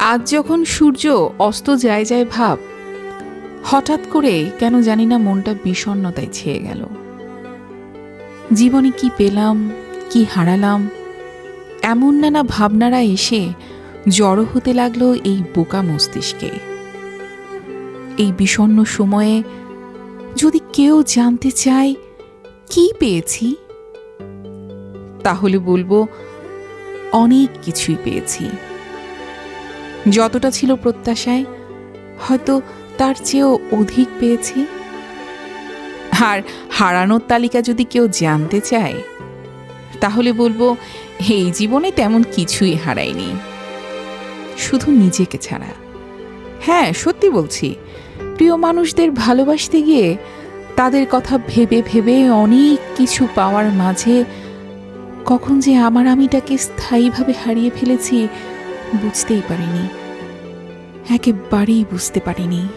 আজ যখন সূর্য অস্ত যায় যায় ভাব, হঠাৎ করে কেন জানি না মনটা বিষণ্ণতায় ছেয়ে গেল। জীবনে কি পেলাম, কি হারালাম, এমন নানা ভাবনারা এসে জড়ো হতে লাগল এই বোকা মস্তিষ্কে। এই বিষণ্ন সময়ে যদি কেউ জানতে চায়, কি পেয়েছি? তাহলে বলব, অনেক কিছুই পেয়েছি। যতটা ছিল প্রত্যাশায়, হয়তো তার চেয়েও অধিক পেয়েছি। আর হারানোর তালিকা যদি কেউ জানতে চায়, তাহলে বলব, এই জীবনে তেমন কিছুই হারায়নি। শুধু নিজেকে ছাড়া। হ্যাঁ সত্যি বলছি, প্রিয় মানুষদের ভালোবাসতে গিয়ে তাদের কথা ভেবে ভেবে অনেক কিছু পাওয়ার মাঝে কখন যে আমার আমিটাকে স্থায়ীভাবে হারিয়ে ফেলেছি বুঝতেই পারিনি। একেবারেই বুঝতে পারিনি।